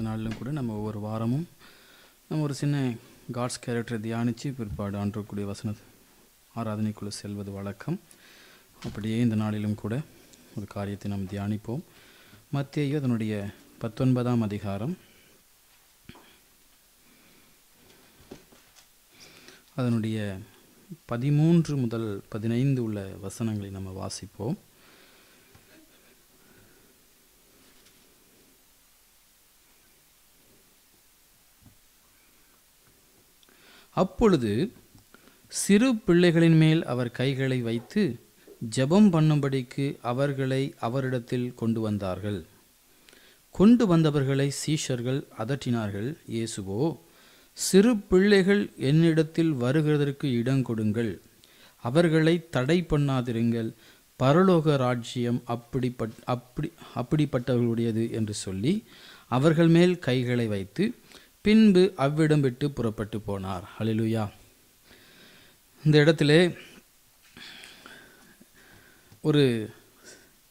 இந்த நாளிலும் கூட நம்ம ஒவ்வொரு வாரமும் நம்ம ஒரு சின்ன காட்ஸ் கேரக்டரை தியானித்து பிற்பாடு ஆண்டக்கூடிய வசன ஆராதனைக்குள்ளே செல்வது வழக்கம். அப்படியே இந்த நாளிலும் கூட ஒரு காரியத்தை நாம் தியானிப்போம். மத்தியையும் அதனுடைய பத்தொன்பதாம் அதிகாரம். அதனுடைய பதிமூன்று முதல் பதினைந்து உள்ள வசனங்களை நம்ம வாசிப்போம். அப்பொழுது சிறு பிள்ளைகளின் மேல் அவர் கைகளை வைத்து ஜெபம் பண்ணும்படிக்கு அவர்களை அவரிடத்தில் கொண்டு வந்தார்கள். கொண்டு வந்தவர்களை சீஷர்கள் அதட்டினார்கள் இயேசுவோ சிறு பிள்ளைகள் என்னிடத்தில் வருகிறதற்கு இடம் கொடுங்கள். அவர்களை தடை பண்ணாதிருங்கள். பரலோக ராஜ்யம் அப்படிப்பட் அப்படி அப்படிப்பட்டவர்களுடையது என்று சொல்லி அவர்கள் மேல் கைகளை வைத்து பின்பு அவ்விடம் விட்டு புறப்பட்டு போனார். அலிலுயா இந்த இடத்திலே ஒரு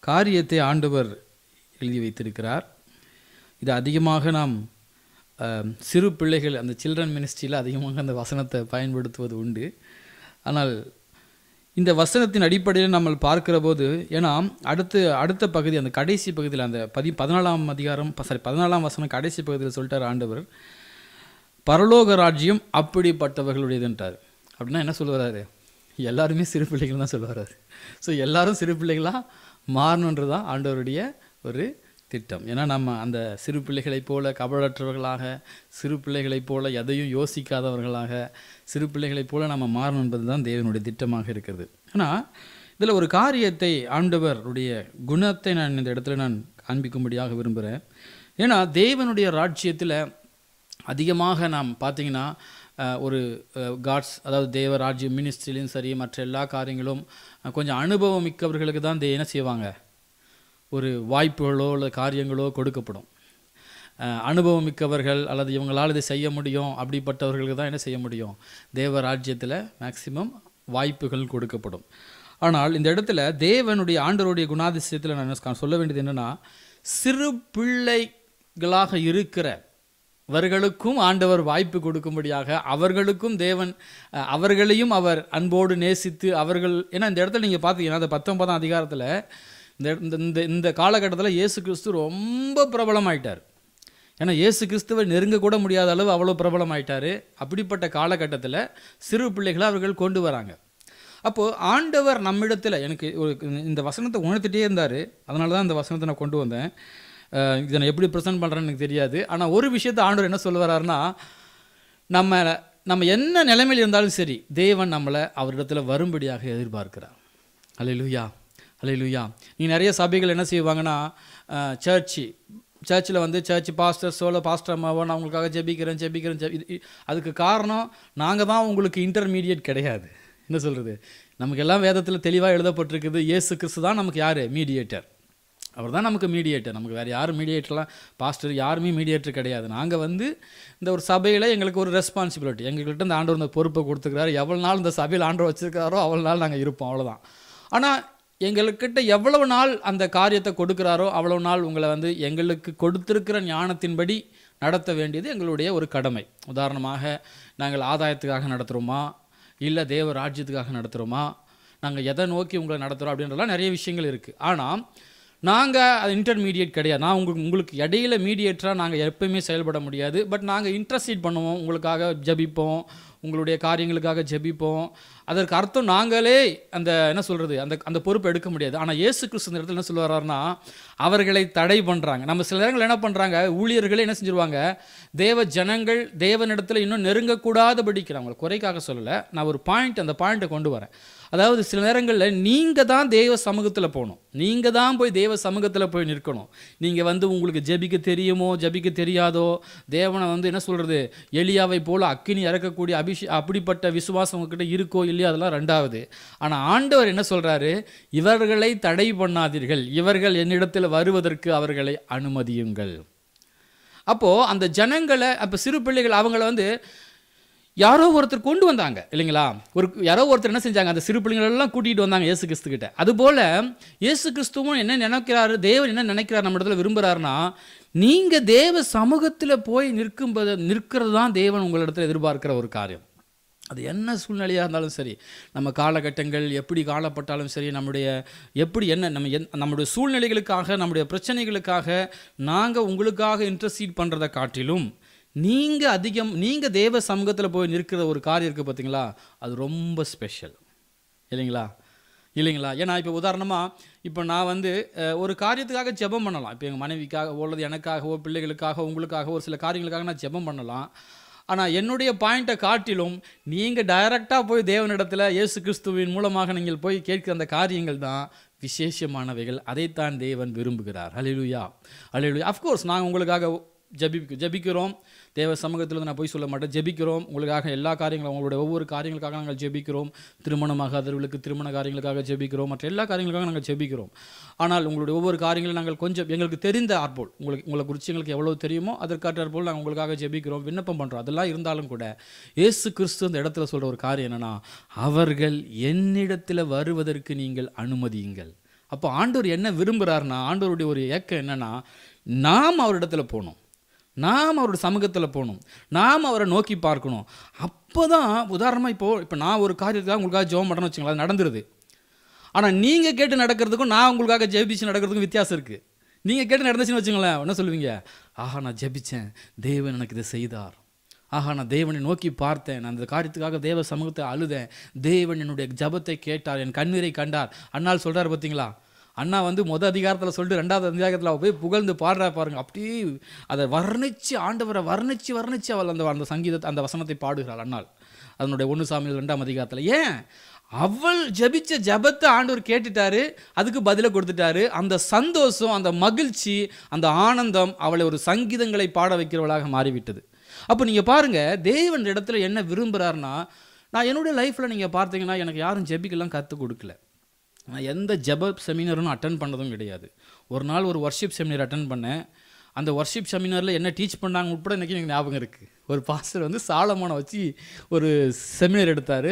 காரியத்தை ஆண்டவர் எழுதி வைத்திருக்கிறார். இது அதிகமாக நாம் சிறு பிள்ளைகள் அந்த சில்ட்ரன் மினிஸ்ட்ரியில் அதிகமாக அந்த வசனத்தை பயன்படுத்துவது உண்டு. ஆனால் இந்த வசனத்தின் அடிப்படையில் நம்ம பார்க்கிற போது ஏன்னா அடுத்து அடுத்த பகுதி அந்த கடைசி பகுதியில் அந்த பதி பதினாலாம் அதிகாரம் சாரி பதினாலாம் வசனம் கடைசி பகுதியில் சொல்லிட்டார் ஆண்டவர். பரலோக ராஜ்யம் அப்படிப்பட்டவர்களுடையதுன்றார். அப்படின்னா என்ன சொல்ல எல்லாருமே சிறு பிள்ளைகள் தான் சொல்ல ஸோ எல்லாரும் சிறு பிள்ளைகளாக மாறணுன்றது தான் ஆண்டவருடைய ஒரு திட்டம். ஏன்னா நம்ம அந்த சிறு பிள்ளைகளைப் போல கபடற்றவர்களாக சிறு பிள்ளைகளைப் போல எதையும் யோசிக்காதவர்களாக சிறு பிள்ளைகளைப் போல நம்ம மாறணும் என்பது தான் தேவனுடைய திட்டமாக இருக்கிறது. ஆனால் இதில் ஒரு காரியத்தை ஆண்டவருடைய குணத்தை நான் இந்த இடத்துல நான் காண்பிக்கும்படியாக விரும்புகிறேன் ஏன்னா தேவனுடைய ராஜ்யத்தில் அதிகமாக நாம் பார்த்திங்கன்னா ஒரு காட்ஸ் அதாவது தேவ ராஜ்யம் மினிஸ்ட்ரிலையும் சரி மற்ற எல்லா காரியங்களும் கொஞ்சம் அனுபவம் மிக்கவர்களுக்கு தான் தே என்ன செய்வாங்க? ஒரு வாய்ப்புகளோ இல்லை காரியங்களோ கொடுக்கப்படும். அனுபவம் மிக்கவர்கள் அல்லது இவங்களால் இதை செய்ய முடியும் அப்படிப்பட்டவர்களுக்கு தான் என்ன செய்ய முடியும்? தேவ ராஜ்யத்தில் மேக்சிமம் வாய்ப்புகள் கொடுக்கப்படும். ஆனால் இந்த இடத்துல தேவனுடைய ஆண்டருடைய குணாதிசயத்தில் நான் என்ன சொல்ல வேண்டியது என்னன்னா சிறு பிள்ளைகளாக இருக்கிற அவர்களுக்கும் ஆண்டவர் வாய்ப்பு கொடுக்கும்படியாக அவர்களுக்கும் தேவன் அவர்களையும் அவர் அன்போடு நேசித்து அவர்கள் ஏன்னா இந்த இடத்துல நீங்கள் பார்த்தீங்கன்னா அந்த பத்தொன்பதாம் அதிகாரத்தில் இந்த இந்த இந்த இந்த காலகட்டத்தில் இயேசு கிறிஸ்து ரொம்ப பிரபலமாயிட்டார். ஏன்னா இயேசு கிறிஸ்துவை நெருங்க கூட முடியாத அளவு அவ்வளோ பிரபலமாயிட்டார். அப்படிப்பட்ட காலகட்டத்தில் சிறு பிள்ளைகளை அவர்கள் கொண்டு வராங்க. அப்போது ஆண்டவர் நம்மிடத்தில் எனக்கு ஒரு இந்த வசனத்தை உணர்த்திட்டே இருந்தார். அதனால தான் இந்த வசனத்தை நான் கொண்டு வந்தேன். இதை நான் எப்படி ப்ரெசென்ட் பண்ணுறேன்னு எனக்கு தெரியாது. ஆனால் ஒரு விஷயத்தை ஆண்டவர் என்ன சொல்ல நம்ம நம்ம என்ன நிலைமையில் இருந்தாலும் சரி தேவன் நம்மளை அவரிடத்தில் வரும்படியாக எதிர்பார்க்கிறார். அல்லேலூயா அல்லேலூயா நீ நிறைய சபைகள் என்ன செய்வாங்கன்னா சர்ச்சு சர்ச்சில் வந்து சர்ச் பாஸ்டர் சோலோ பாஸ்டர் அம்மாவோ நான் உங்களுக்காக ஜெபிக்கிறேன் ஜெபிக்கிறேன் ஜெபி அதுக்கு காரணம் நாங்கள் தான் உங்களுக்கு இன்டர்மீடியட் கிடையாது. என்ன சொல்கிறது நமக்கு எல்லாம் வேதத்தில் தெளிவாக எழுதப்பட்டிருக்குது இயேசு கிறிஸ்து தான் நமக்கு யார்? மீடியேட்டர் அவர் தான் நமக்கு மீடியேட்டர் நமக்கு வேறு யாரும் மீடியேட்டர்லாம் பாஸ்டர் யாருமே மீடியேட்டர் கிடையாது. நாங்கள் வந்து இந்த ஒரு சபையில் எங்களுக்கு ஒரு ரெஸ்பான்சிபிலிட்டி எங்கள்கிட்ட இந்த ஆண்டவர் இந்த பொறுப்பை கொடுத்துக்கிறாரு. எவ்வளோ நாள் இந்த சபையில் ஆண்டவர் வச்சுருக்காரோ அவ்வளோ நாள் நாங்கள் இருப்போம். அவ்வளோதான் ஆனால் எங்களுக்கிட்ட எவ்வளவு நாள் அந்த காரியத்தை கொடுக்குறாரோ அவ்வளவு நாள் உங்களை வந்து எங்களுக்கு கொடுத்துருக்கிற ஞானத்தின்படி நடத்த வேண்டியது எங்களுடைய ஒரு கடமை. உதாரணமாக நாங்கள் ஆதாயத்துக்காக நடத்துகிறோமா இல்லை தேவ ராஜ்யத்துக்காக நடத்துகிறோமா நாங்கள் எதை நோக்கி உங்களை நடத்துகிறோம் அப்படின்றலாம் நிறைய விஷயங்கள் இருக்குது ஆனால் நாங்கள் அது இன்டர்மீடியட் கிடையாது. நான் உங்களுக்கு உங்களுக்கு இடையில மீடியேட்டராக நாங்கள் எப்பயுமே செயல்பட முடியாது. பட் நாங்கள் இன்ட்ரஸ்டீட் பண்ணுவோம். உங்களுக்காக ஜெபிப்போம். உங்களுடைய காரியங்களுக்காக ஜெபிப்போம். அதற்கு அர்த்தம் நாங்களே அந்த என்ன சொல்கிறது அந்த அந்த பொறுப்பை எடுக்க முடியாது. ஆனால் இயேசு கிறிஸ்து இந்த இடத்துல என்ன சொல்ல வர்றாருன்னா அவர்களை தடை பண்ணுறாங்க நம்ம சில நேரங்கள் என்ன பண்ணுறாங்க ஊழியர்களே என்ன செஞ்சிருவாங்க தேவ ஜனங்கள் தேவனிடத்தில் இன்னும் நெருங்கக்கூடாதபடிக்கு நான் உங்களை குறைக்காக சொல்லலை நான் ஒரு பாயிண்ட் அந்த பாயிண்ட்டை கொண்டு வரேன். அதாவது சில நேரங்களில் நீங்கள் தான் தேவ சமூகத்தில் போகணும். நீங்கள் தான் போய் தேவ சமூகத்தில் போய் நிற்கணும். நீங்கள் வந்து உங்களுக்கு ஜெபிக்க தெரியுமோ ஜெபிக்க தெரியாதோ தேவனை வந்து என்ன சொல்கிறது எளியாவை போல் அக்கினி இறக்கக்கூடிய அபிஷே அப்படிப்பட்ட விசுவாசம் உங்ககிட்ட இருக்கோ இல்லையோ அதெல்லாம் ரெண்டாவது. ஆனால் ஆண்டவர் என்ன சொல்கிறாரு இவர்களை தடை பண்ணாதீர்கள். இவர்கள் என்னிடத்தில் வருவதற்கு அவர்களை அனுமதியுங்கள். அப்போது அந்த ஜனங்களை அப்போ சிறு பிள்ளைகள் அவங்கள வந்து யாரோ ஒருத்தர் கொண்டு வந்தாங்க இல்லைங்களா? ஒரு யாரோ ஒருத்தர் என்ன செஞ்சாங்க அந்த சிறு பிள்ளைங்களெல்லாம் கூட்டிகிட்டு வந்தாங்க இயேசு கிறிஸ்து கிட்ட அதுபோல் இயேசு கிறிஸ்துவும் என்ன நினைக்கிறாரு தேவன் என்ன நினைக்கிறார் நம்ம இடத்துல விரும்புகிறாருன்னா நீங்கள் தேவ சமூகத்தில் போய் நிற்கும்போது நிற்கிறது தான் தேவன் உங்களிடத்தில் எதிர்பார்க்கிற ஒரு காரியம். அது என்ன சூழ்நிலையாக இருந்தாலும் சரி நம்ம காலகட்டங்கள் எப்படி காலப்பட்டாலும் சரி நம்முடைய எப்படி என்ன நம்ம என் நம்முடைய சூழ்நிலைகளுக்காக நம்முடைய பிரச்சனைகளுக்காக நாங்கள் உங்களுக்காக இன்ட்ரஸ்ட் பண்ணுறதை காட்டிலும் நீங்கள் அதிகம் நீங்கள் தேவ சமூகத்தில் போய் நிற்கிற ஒரு காரியம் இருக்குது பார்த்தீங்களா அது ரொம்ப ஸ்பெஷல் இல்லைங்களா? இல்லைங்களா? ஏன்னா இப்போ உதாரணமாக இப்போ நான் வந்து ஒரு காரியத்துக்காக ஜெபம் பண்ணலாம். இப்போ எங்கள் மனைவிக்காக உள்ளது எனக்காகவோ பிள்ளைகளுக்காக உங்களுக்காக ஒரு சில காரியங்களுக்காக நான் ஜெபம் பண்ணலாம். ஆனால் என்னுடைய பாயிண்ட்டை காட்டிலும் நீங்கள் டைரெக்டாக போய் தேவனிடத்தில் இயேசு கிறிஸ்துவின் மூலமாக நீங்கள் போய் கேட்கிற அந்த காரியங்கள் தான் விசேஷமானவைகள். அதைத்தான் தேவன் விரும்புகிறார். அலிலுயா அலிலுயா அஃப்கோர்ஸ் நாங்கள் உங்களுக்காக ஜெபி ஜெபிக்கிறோம். தேவ சமூகத்தில் வந்து நான் போய் சொல்ல மாட்டேன். ஜெபிக்கிறோம். உங்களுக்காக எல்லா காரியங்களும் உங்களுடைய ஒவ்வொரு காரியங்களுக்காக நாங்கள் ஜெபிக்கிறோம். திருமணமாகாதவர்களுக்கு திருமண காரியங்களுக்காக ஜெபிக்கிறோம். மற்ற எல்லா காரியங்களுக்காக நாங்கள் ஜெபிக்கிறோம். ஆனால் உங்களுடைய ஒவ்வொரு காரியங்களும் நாங்கள் கொஞ்சம் எங்களுக்கு தெரிந்த ஆர்போல் உங்களுக்கு உங்களை குறித்து எங்களுக்கு எவ்வளோ தெரியுமோ அதற்காற்றாற்போல் நாங்கள் உங்களுக்காக ஜெபிக்கிறோம் விண்ணப்பம் பண்ணுறோம் அதெல்லாம் இருந்தாலும் கூட இயேசு கிறிஸ்து அந்த இடத்துல சொல்கிற ஒரு காரியம் என்னென்னா அவர்கள் என்னிடத்தில் வருவதற்கு நீங்கள் அனுமதியுங்கள். அப்போ ஆண்டவர் என்ன விரும்புகிறாருன்னா ஆண்டவருடைய ஒரு ஏக்கம் என்னென்னா நாம் அவரிடத்துல போகணும். நாம் அவருடைய சமூகத்தில் போகணும். நாம் அவரை நோக்கி பார்க்கணும். அப்போ தான் உதாரணமாக இப்போது இப்போ நான் ஒரு காரியத்துக்காக உங்களுக்காக ஜெபம் பண்ணுறேன்னு வச்சுங்களேன் அது நடந்துருது. ஆனால் நீங்கள் கேட்டு நடக்கிறதுக்கும் நான் உங்களுக்காக ஜெபிச்சு நடக்கிறதுக்கும் வித்தியாசம் இருக்குது நீங்கள் கேட்டு நடந்துச்சுன்னு வச்சுங்களேன் என்ன சொல்லுவீங்க? ஆஹா நான் ஜெபித்தேன் தேவன் எனக்கு இதை செய்தார். ஆஹா நான் தேவனை நோக்கி பார்த்தேன். நான் அந்த காரியத்துக்காக தேவ சமூகத்தை அழுதேன். தேவன் என்னுடைய ஜெபத்தை கேட்டார். என் கண்ணீரை கண்டார். அண்ணால் சொல்கிறார் பார்த்தீங்களா அண்ணா வந்து முத அதிகாரத்தில் சொல்லிட்டு ரெண்டாவது அதிகாரத்தில் போய் புகழ்ந்து பாடுறா பாருங்க. அப்படியே அதை வர்ணிச்சு ஆண்டவரை வர்ணிச்சு வர்ணிச்சு அவள் அந்த அந்த சங்கீதத்தை அந்த வசனத்தை பாடுகிறாள் அண்ணாள். அதனுடைய ஒன்று சாமியில் ரெண்டாம் அதிகாரத்தில். ஏன்? அவள் ஜபிச்ச ஜெபத்தை ஆண்டவர் கேட்டுட்டாரு அதுக்கு பதிலை கொடுத்துட்டாரு. அந்த சந்தோஷம் அந்த மகிழ்ச்சி அந்த ஆனந்தம் அவளை ஒரு சங்கீதங்களை பாட வைக்கிறவளாக மாறிவிட்டது. அப்போ நீங்கள் பாருங்கள் தேவன் இடத்துல என்ன விரும்புகிறாருன்னா நான் என்னுடைய லைஃப்பில் நீங்கள் பார்த்தீங்கன்னா எனக்கு யாரும் ஜெபிக்கெல்லாம் கற்றுக் கொடுக்கல. நான் எந்த ஜப செமினரும் அட்டன் பண்ணதும் கிடையாது. ஒரு நாள் ஒரு ஒர்ஷிப் செமினர் அட்டன் பண்ணேன். அந்த ஒர்ஷிப் செமினாரில் என்ன டீச் பண்ணாங்க உட்பட இன்றைக்கி எனக்கு ஞாபகம் இருக்குது ஒரு பாஸ்டர் வந்து சாலமோனை வச்சு ஒரு செமினர் எடுத்தார்.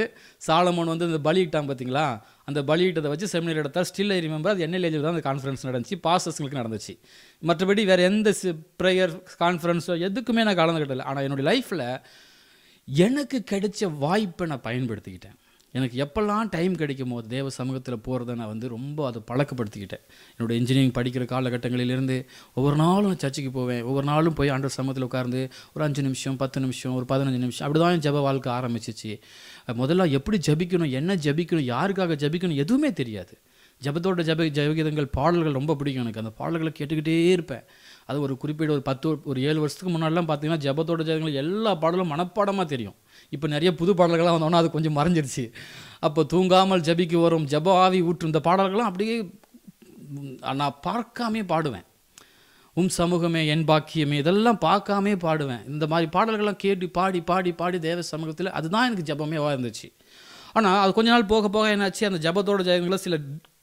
சாலமோன் வந்து இந்த பலியிட்டான் பார்த்தீங்களா அந்த பலியிட்டதை வச்சு செமினர் எடுத்தார். ஸ்டில் ஐ ரிமெம்பர் அது என்எல்ஏஜில் தான் அந்த கான்ஃபரன்ஸ் நடந்துச்சு. பாஸ்டர்ஸ்களுக்கு நடந்துச்சு. மற்றபடி வேறு எந்த ப்ரேயர் கான்ஃபரன்ஸோ எதுக்குமே நான் கலந்துக்கிட்டல ஆனால் என்னுடைய லைஃப்பில் எனக்கு கிடைச்ச வாய்ப்பை நான் பயன்படுத்திக்கிட்டேன். எனக்கு எப்போல்லாம் டைம் கிடைக்கும் போது தேவ சமூகத்தில் போகிறத நான் வந்து ரொம்ப அதை பழக்கப்படுத்திக்கிட்டேன். என்னோடய இன்ஜினியரிங் படிக்கிற காலகட்டங்களிலிருந்து ஒவ்வொரு நாளும் நான் சர்ச்சுக்கு போவேன். ஒவ்வொரு நாளும் போய் ஆண்டவர் சமூகத்தில் உட்கார்ந்து ஒரு அஞ்சு நிமிஷம் பத்து நிமிஷம் ஒரு பதினஞ்சு நிமிஷம் அப்படி தான் ஜப வாழ்க்கை ஆரம்பிச்சிச்சு. முதல்ல எப்படி ஜபிக்கணும் என்ன ஜெபிக்கணும் யாருக்காக ஜெபிக்கணும் எதுவுமே தெரியாது. ஜெபத்தோட ஜப ஜெபகீதங்கள் பாடல்கள் ரொம்ப பிடிக்கும் எனக்கு. அந்த பாடல்களை கேட்டுக்கிட்டே இருப்பேன். அது ஒரு குறிப்பிட்ட ஒரு பத்து ஒரு ஏழு வருஷத்துக்கு முன்னாடிலாம் பார்த்தீங்கன்னா ஜெபத்தோட ஜபங்கள் எல்லா பாடலும் மனப்பாடமாக தெரியும். இப்போ நிறைய புது பாடல்கள்லாம் வந்தோன்னா அது கொஞ்சம் மறைஞ்சிருச்சு. அப்போ தூங்காமல் ஜெபிக்கு வரும் ஜெப ஆவி ஊற்றும் இந்த பாடல்கள்லாம் அப்படியே நான் பார்க்காமே பாடுவேன். உம் சமூகமே என் பாக்கியமே இதெல்லாம் பார்க்காமே பாடுவேன். இந்த மாதிரி பாடல்கள்லாம் கேட்டு பாடி பாடி பாடி தேவ சமூகத்தில் அதுதான் எனக்கு ஜபமேவாக இருந்துச்சு. ஆனால் அது கொஞ்ச நாள் போக போக என்னாச்சு? அந்த ஜெபத்தோட ஜெயங்களில் சில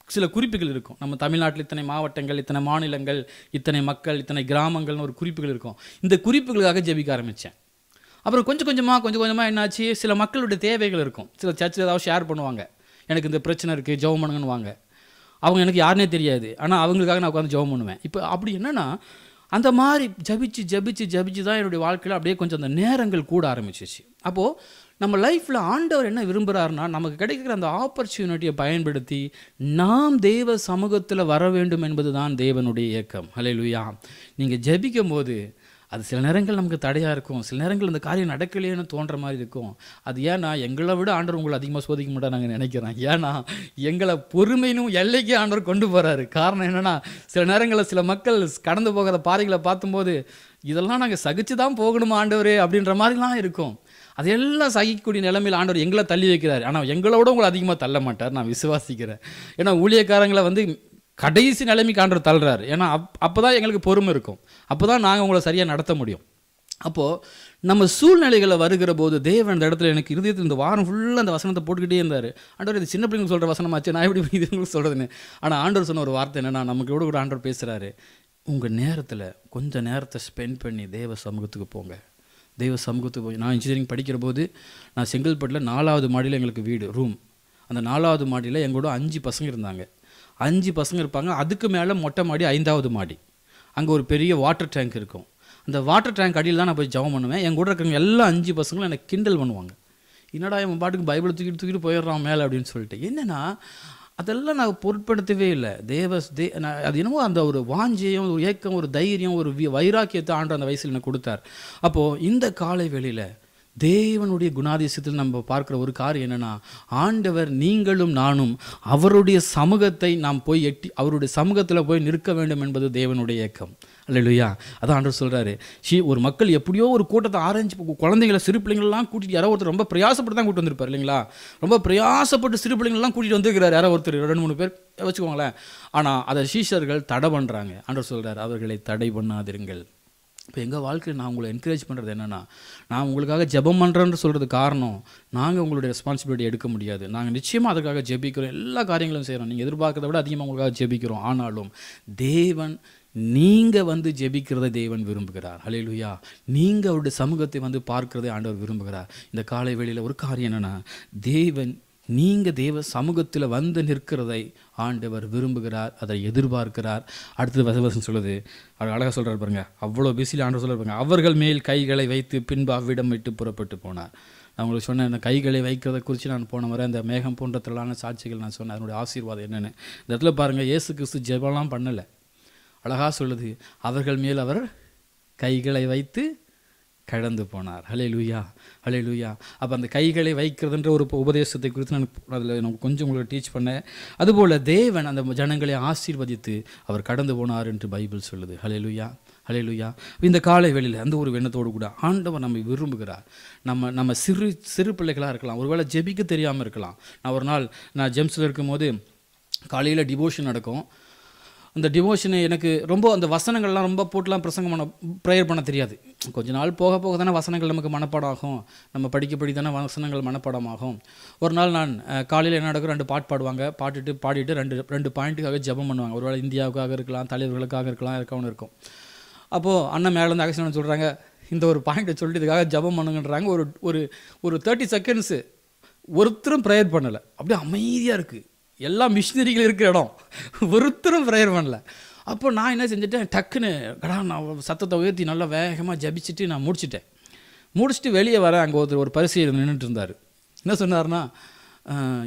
சில குறிப்புகள் இருக்கும். நம்ம தமிழ்நாட்டில் இத்தனை மாவட்டங்கள் இத்தனை மாநிலங்கள் இத்தனை மக்கள் இத்தனை கிராமங்கள்னு ஒரு குறிப்புகள் இருக்கும். இந்த குறிப்புகளுக்காக ஜெபிக்க ஆரம்பித்தேன் அப்புறம் கொஞ்சம் கொஞ்சமாக கொஞ்சம் கொஞ்சமாக என்னாச்சு? சில மக்களுடைய தேவைகள் இருக்கும். சில சர்ச்சில் ஏதாவது ஷேர் பண்ணுவாங்க. எனக்கு இந்த பிரச்சனை இருக்குது ஜெபம் பண்ணுங்கன்னு அவங்க எனக்கு யாருனே தெரியாது. ஆனால் அவங்களுக்காக நான் உட்காந்து ஜெபம் பண்ணுவேன். இப்போ அப்படி என்னென்னா அந்த மாதிரி ஜபிச்சு ஜபிச்சு ஜபிச்சு தான் என்னுடைய வாழ்க்கையில் அப்படியே கொஞ்சம் அந்த நேரங்கள் கூட ஆரம்பிச்சிச்சு. அப்போது நம்ம லைஃப்பில் ஆண்டவர் என்ன விரும்புகிறாருன்னா நமக்கு கிடைக்கிற அந்த ஆப்பர்ச்சுனிட்டியை பயன்படுத்தி நாம் தேவ சமூகத்தில் வர வேண்டும் என்பது தான் தேவனுடைய இயக்கம். ஹalleluya நீங்கள் ஜபிக்கும் போது அது சில நேரங்கள் நமக்கு தடையாக இருக்கும். சில நேரங்கள் அந்த காரியம் நடக்கலையேன்னு தோன்ற மாதிரி இருக்கும். அது ஏன்னா எங்களை விட ஆண்டவர் உங்களை அதிகமாக சோதிக்க மாட்டா நாங்கள் நினைக்கிறோம். ஏன்னா எங்களை பொறுமையினும் எல்லைக்கு ஆண்டவர் கொண்டு போகிறாரு காரணம் என்னென்னா சில நேரங்களில் சில மக்கள் கடந்து போகிற பாறைகளை பார்த்தும்போது இதெல்லாம் நாங்கள் சகிச்சு தான் போகணுமா ஆண்டவரே அப்படின்ற மாதிரிலாம் இருக்கும். அதெல்லாம் சகிக்கக்கூடிய நிலைமையில் ஆண்டவர் எங்களை தள்ளி வைக்கிறார். ஆனால் எங்களோட உங்களை அதிகமாக தள்ள மாட்டார் நான் விசுவாசிக்கிறேன். ஏன்னா ஊழியக்காரங்களை வந்து கடைசி நிலைமைக்கு ஆண்டவர் தள்ளுறாரு. ஏன்னா அப் அப்போ தான் எங்களுக்கு பொறுமை இருக்கும். அப்போ தான் நாங்கள் உங்களை சரியாக நடத்த முடியும். அப்போது நம்ம சூழ்நிலைகளை வருகிற போது தேவன் அந்த இடத்துல எனக்கு இருதயத்தில் இந்த வாரம் ஃபுல்லாக அந்த வசனத்தை போட்டுக்கிட்டே இருந்தார். ஆண்டவர் இது சின்ன பிள்ளைங்க சொல்கிற வசனமாச்சு நான் எப்படி இது உங்களுக்கு சொல்கிறதுன்னு ஆனால் ஆண்டவர் சொன்ன ஒரு வார்த்தை என்னன்னா நமக்கு எவ்வளோ கூட ஆண்டவர் பேசுகிறாரு உங்கள் நேரத்தில் கொஞ்சம் நேரத்தை ஸ்பெண்ட் பண்ணி தேவ சமூகத்துக்கு போங்க. தெய்வ சமூகத்துக்கு போய் நான் இன்ஜினியரிங் படிக்கிற போது நான் செங்கல்பட்டில் நாலாவது மாடியில் எங்களுக்கு வீடு ரூம் அந்த நாலாவது மாடியில் எங்களோட அஞ்சு பசங்க இருந்தாங்க. அஞ்சு பசங்க இருப்பாங்க. அதுக்கு மேலே மொட்டை மாடி ஐந்தாவது மாடி. அங்கே ஒரு பெரிய வாட்டர் டேங்க் இருக்கும். அந்த வாட்டர் டேங்க் அடியில் தான் நான் போய் ஜவம் பண்ணுவேன். என் கூட இருக்கிறவங்க எல்லா அஞ்சு பசங்களும் என்னை கிண்டல் பண்ணுவாங்க. என்னடா இவன் பாட்டுக்கு பைபிளை தூக்கிட்டு தூக்கிட்டு போயிடுறான் மேலே அப்படின்னு சொல்லிட்டு. என்னன்னா அதெல்லாம் நான் பொருட்படுத்தவே இல்லை. தேவ தே நான் அது என்னமோ அந்த ஒரு வாஞ்சியம் ஒரு ஏக்கம் ஒரு தைரியம் ஒரு வைராக்கியத்தை ஆண்டு அந்த வயசில் எனக்கு கொடுத்தார். அப்போது இந்த காலை வேளையில் தேவனுடைய குணாதிசயத்தில் நம்ம பார்க்குற ஒரு காரியம் என்னென்னா ஆண்டவர் நீங்களும் நானும் அவருடைய சமூகத்தை நாம் போய் எட்டி அவருடைய சமூகத்தில் போய் நிற்க வேண்டும் என்பது தேவனுடைய ஏக்கம் அல்லையா அதான் ஆண்டவர் சொல்கிறாரு ஷீ ஒரு மக்கள் எப்படியோ ஒரு கூட்டத்தை ஆரஞ்சு குழந்தைங்களை சிறு பிள்ளைங்களெல்லாம் கூட்டிகிட்டு யாரோ ஒருத்தர் ரொம்ப பிரயாசப்பட்டு தான் கூட்டு வந்திருப்பார் இல்லைங்களா? ரொம்ப பிரயாசப்பட்டு சிறு பிள்ளைங்களெல்லாம் கூட்டிகிட்டு வந்துருக்கிறார். யாரோ ஒருத்தர் ரெண்டு மூணு பேர் வச்சுக்கோங்களேன். ஆனால் அதை சீஷர்கள் தடை பண்ணுறாங்க ஆண்டவர் சொல்கிறார் அவர்களை தடை பண்ணாதிருங்கள். இப்போ எங்கள் வாழ்க்கையில் நான் உங்களை என்கரேஜ் பண்ணுறது என்னென்னா நான் உங்களுக்காக ஜெபம் பண்ணுறேன்னு சொல்கிறது காரணம் நாங்கள் உங்களுடைய ரெஸ்பான்சிபிலிட்டி எடுக்க முடியாது. நாங்கள் நிச்சயமாக அதுக்காக ஜெபிக்கிறோம். எல்லா காரியங்களும் செய்கிறோம் நீங்கள் எதிர்பார்க்கறத விட அதிகமாக உங்களுக்காக ஜெபிக்கிறோம். ஆனாலும் தேவன் நீங்கள் வந்து ஜெபிக்கிறதை தேவன் விரும்புகிறார். ஹalleluya நீங்கள் அவருடைய சமூகத்தை வந்து பார்க்கிறதை ஆண்டவர் விரும்புகிறார். இந்த காலை வேளையில் ஒரு காரியம் என்னென்னா தேவன் நீங்கள் தேவ சமூகத்தில் வந்து நிற்கிறதை ஆண்டவர் விரும்புகிறார் அதை எதிர்பார்க்கிறார். அடுத்தது வசவசம் சொல்லுது. அவர் அழகாக சொல்கிறார் பாருங்க. அவ்வளோ பிஸியில் ஆண்டவர் சொல்கிறார் பாருங்க. அவர்கள் மேல் கைகளை வைத்து பின்பு அவ்விடம் விட்டு புறப்பட்டு போனார். நான் உங்களுக்கு சொன்னேன் இந்த கைகளை வைக்கிறத குறித்து நான் போன முறை அந்த மேகம் போன்ற திரளான சாட்சிகள் நான் சொன்னேன். அதனுடைய ஆசீர்வாதம் என்னென்னு. இந்த இடத்துல பாருங்கள் ஏசு கிறிஸ்து ஜெபம்லாம் பண்ணலை. அழகாக சொல்லுது. அவர்கள் மேல் அவர் கைகளை வைத்து கடந்து போனார். ஹலே லூயா ஹலே லூயா அப்போ அந்த கைகளை வைக்கிறதுன்ற ஒரு உபதேசத்தை குறித்து நான் அதில் நான் கொஞ்சம் உங்களுக்கு டீச் பண்ணேன். அதுபோல் தேவன் அந்த ஜனங்களை ஆசீர்வதித்து அவர் கடந்து போனார் என்று பைபிள் சொல்லுது. ஹலே லூயா ஹலே லூயா இந்த காலை வேளையில் அந்த ஒரு எண்ணத்தோடு கூட ஆண்டவர் நம்மை விரும்புகிறார். நம்ம நம்ம சிறு சிறு பிள்ளைகளாக இருக்கலாம். ஒருவேளை ஜெபிக்க தெரியாமல் இருக்கலாம். நான் ஒரு நாள் நான் ஜெம்ஸில் இருக்கும்போது காலையில் டிவோஷன் நடக்கும். அந்த டிவோஷனு எனக்கு ரொம்ப அந்த வசனங்கள்லாம் ரொம்ப போட்டுலாம் பிரசங்கம் பண்ண ப்ரேயர் பண்ண தெரியாது. கொஞ்ச நாள் போக போக தானே வசனங்கள் நமக்கு மனப்பாடம் ஆகும் நம்ம படிக்க படி தானே வசனங்கள் மனப்பாடம் ஆகும் ஒரு நாள் நான் காலையில் என்ன நடக்கும் ரெண்டு பாட்டு பாடுவாங்க. பாட்டுட்டு பாடிட்டு ரெண்டு ரெண்டு பாயிண்ட்டுக்காக ஜெபம் பண்ணுவாங்க. ஒருவேளை இந்தியாவுக்காக இருக்கலாம் தலைவர்களுக்காக இருக்கலாம் இருக்கவனு இருக்கும். அப்போது அண்ணன் மேலேருந்து அகசன் சொல்கிறாங்க இந்த ஒரு பாயிண்ட்டை சொல்லிட்டு இதுக்காக ஜெபம் பண்ணுங்கன்றாங்க. ஒரு ஒரு ஒரு தேர்ட்டி செகண்ட்ஸு ஒருத்தரும் ப்ரேயர் பண்ணலை. அப்படியே அமைதியாக இருக்குது எல்லா மிஷினரிகள் இருக்கிற இடம். ஒருத்தரும் ப்ரேயர் பண்ணல. அப்போ நான் என்ன செஞ்சுட்டேன்? டக்குன்னு கடா நான் சத்தத்தை உயர்த்தி நல்லா வேகமாக ஜபிச்சுட்டு நான் முடிச்சிட்டேன். முடிச்சுட்டு வெளியே வரேன் அங்கே ஒருத்தர் ஒரு பரிசு நின்றுட்டு இருந்தார். என்ன சொன்னார்னா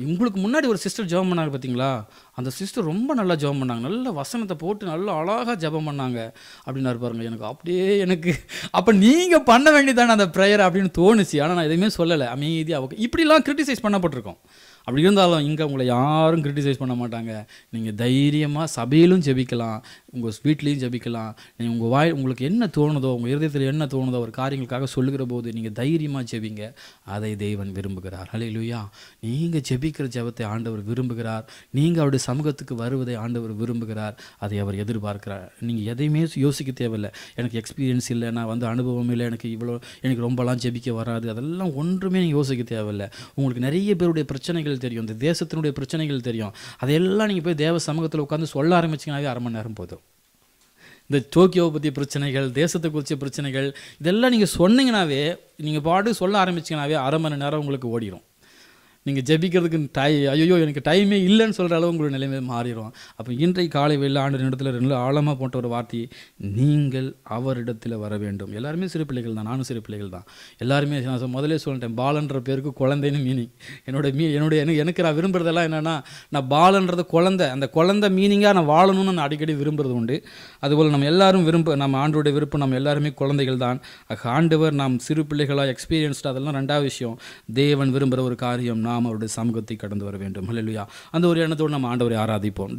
உங்களுக்கு முன்னாடி ஒரு சிஸ்டர் ஜெபம் பண்ணார் பார்த்தீங்களா அந்த சிஸ்டர் ரொம்ப நல்லா ஜெபம் பண்ணாங்க. நல்ல வசனத்தை போட்டு நல்லா அழகாக ஜெபம் பண்ணாங்க. அப்படின்னாரு பாருங்க எனக்கு அப்படியே எனக்கு அப்போ நீங்கள் பண்ண வேண்டியதானே அந்த ப்ரேயர் அப்படின்னு தோணுச்சு. ஆனால் நான் எதுவுமே சொல்லலை. அமைதியாக இப்படிலாம் கிரிட்டிசைஸ் பண்ணப்பட்டிருக்கோம். அப்படி இருந்தாலும் இங்கே உங்களை யாரும் கிரிட்டிசைஸ் பண்ண மாட்டாங்க. நீங்கள் தைரியமாக சபையிலும் ஜெபிக்கலாம். உங்கள் வீட்லேயும் ஜெபிக்கலாம். நீங்கள் உங்கள் வாய் உங்களுக்கு என்ன தோணுதோ உங்கள் இருதயத்தில் என்ன தோணுதோ ஒரு காரியங்களுக்காக சொல்லுகிற போது நீங்கள் தைரியமாக ஜெபிங்க. அதை தெய்வன் விரும்புகிறார். அலையிலுயா நீங்கள் ஜெபிக்கிற ஜெபத்தை ஆண்டவர் விரும்புகிறார். நீங்கள் அவருடைய சமூகத்துக்கு வருவதை ஆண்டவர் விரும்புகிறார். அதை அவர் எதிர்பார்க்கிறார். நீங்கள் எதையுமே யோசிக்க தேவையில்லை. எனக்கு எக்ஸ்பீரியன்ஸ் இல்லை நான் வந்து அனுபவம் இல்லை எனக்கு இவ்வளோ எனக்கு ரொம்பலாம் ஜெபிக்க வராது. அதெல்லாம் ஒன்றுமே நீங்கள் யோசிக்க தேவையில்லை. உங்களுக்கு நிறைய பேருடைய பிரச்சனைகள் தெரியும். இந்த தேசத்தினுடைய பிரச்சனைகள் தெரியும். அதையெல்லாம் நீங்கள் போய் தேவ சமூகத்தில் உட்காந்து சொல்ல ஆரம்பிச்சிங்கனாவே அரை மணி நேரம் போதும். இந்த டோக்கியோவை பற்றிய பிரச்சனைகள் தேசத்தை குறித்த பிரச்சனைகள் இதெல்லாம் நீங்கள் சொன்னீங்கனாவே நீங்கள் பாட்டு சொல்ல ஆரம்பிச்சிங்கனாவே அரை மணி நேரம் உங்களுக்கு ஓடிடும் நீங்கள் ஜெபிக்கிறதுக்கு டை ஐயோ எனக்கு டைமே இல்லைன்னு சொல்கிற அளவு உங்களுடைய நிலைமை மாறிடும். அப்போ இன்றைக்கு காலை வெள்ள ஆண்டு இடத்துல ரெண்டு ஆழமாக போட்ட ஒரு வார்த்தை நீங்கள் அவரிடத்தில் வர வேண்டும். எல்லாருமே சிறு பிள்ளைகள் தான் நானும் சிறு பிள்ளைகள் தான். எல்லாருமே நான் முதலே சொல்லிட்டேன் பாலன்ற பேருக்கு குழந்தைன்னு மீனிங் என்னோட மீ என்னுடைய எனக்கு எனக்கு நான் விரும்புகிறதெல்லாம் என்னென்னா நான் பாலன்றது குழந்தை. அந்த குழந்தை மீனிங்காக நான் வாழணும்னு நான் அடிக்கடி விரும்புறது உண்டு. அதுபோல் நம்ம எல்லாரும் விரும்ப நம்ம ஆண்டோடைய விருப்பம் நம்ம எல்லாருமே குழந்தைகள் தான். ஆண்டவர் நாம் சிறு பிள்ளைகளாக எக்ஸ்பீரியன்ஸ்டு அதெல்லாம் ரெண்டாவது விஷயம். தேவன் விரும்புகிற ஒரு காரியம் நாம் அவருடைய சமூகத்தை கடந்து வர வேண்டும். இல்லையா அந்த ஒரு எண்ணத்தோடு நம்ம ஆண்டவரை ஆராதிப்போம்.